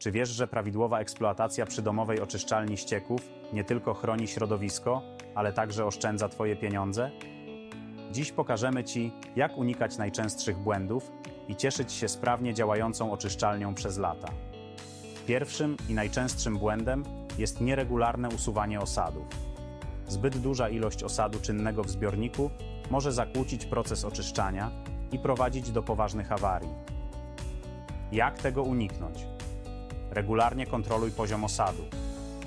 Czy wiesz, że prawidłowa eksploatacja przydomowej oczyszczalni ścieków nie tylko chroni środowisko, ale także oszczędza Twoje pieniądze? Dziś pokażemy Ci, jak unikać najczęstszych błędów i cieszyć się sprawnie działającą oczyszczalnią przez lata. Pierwszym i najczęstszym błędem jest nieregularne usuwanie osadów. Zbyt duża ilość osadu czynnego w zbiorniku może zakłócić proces oczyszczania i prowadzić do poważnych awarii. Jak tego uniknąć? Regularnie kontroluj poziom osadu.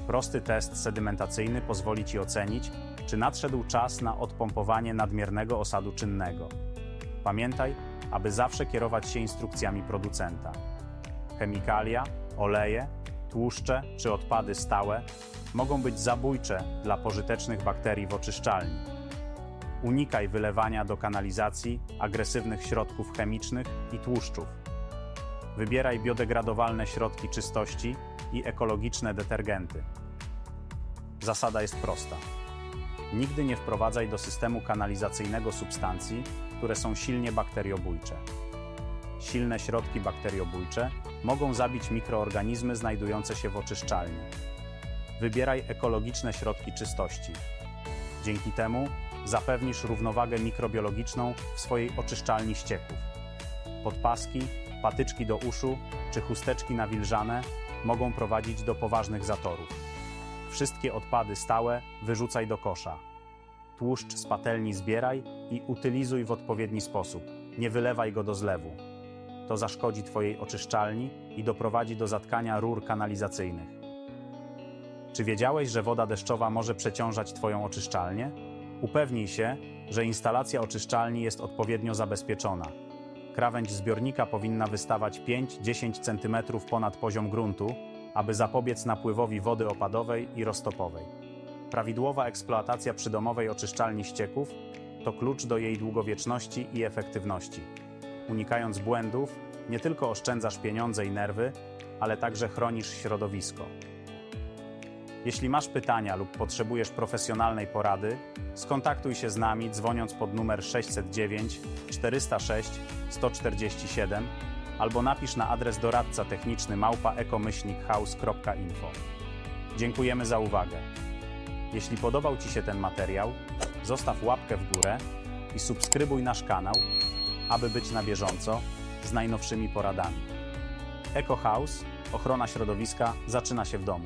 Prosty test sedymentacyjny pozwoli Ci ocenić, czy nadszedł czas na odpompowanie nadmiernego osadu czynnego. Pamiętaj, aby zawsze kierować się instrukcjami producenta. Chemikalia, oleje, tłuszcze czy odpady stałe mogą być zabójcze dla pożytecznych bakterii w oczyszczalni. Unikaj wylewania do kanalizacji agresywnych środków chemicznych i tłuszczów. Wybieraj biodegradowalne środki czystości i ekologiczne detergenty. Zasada jest prosta. Nigdy nie wprowadzaj do systemu kanalizacyjnego substancji, które są silnie bakteriobójcze. Silne środki bakteriobójcze mogą zabić mikroorganizmy znajdujące się w oczyszczalni. Wybieraj ekologiczne środki czystości. Dzięki temu zapewnisz równowagę mikrobiologiczną w swojej oczyszczalni ścieków. Podpaski, patyczki do uszu czy chusteczki nawilżane mogą prowadzić do poważnych zatorów. Wszystkie odpady stałe wyrzucaj do kosza. Tłuszcz z patelni zbieraj i utylizuj w odpowiedni sposób. Nie wylewaj go do zlewu. To zaszkodzi Twojej oczyszczalni i doprowadzi do zatkania rur kanalizacyjnych. Czy wiedziałeś, że woda deszczowa może przeciążać Twoją oczyszczalnię? Upewnij się, że instalacja oczyszczalni jest odpowiednio zabezpieczona. Krawędź zbiornika powinna wystawać 5-10 cm ponad poziom gruntu, aby zapobiec napływowi wody opadowej i roztopowej. Prawidłowa eksploatacja przydomowej oczyszczalni ścieków to klucz do jej długowieczności i efektywności. Unikając błędów, nie tylko oszczędzasz pieniądze i nerwy, ale także chronisz środowisko. Jeśli masz pytania lub potrzebujesz profesjonalnej porady, skontaktuj się z nami dzwoniąc pod numer 609 406 147 albo napisz na adres doradca techniczny małpa ekomyślnikhouse.info. Dziękujemy za uwagę. Jeśli podobał Ci się ten materiał, zostaw łapkę w górę i subskrybuj nasz kanał, aby być na bieżąco z najnowszymi poradami. Eco House, ochrona środowiska zaczyna się w domu.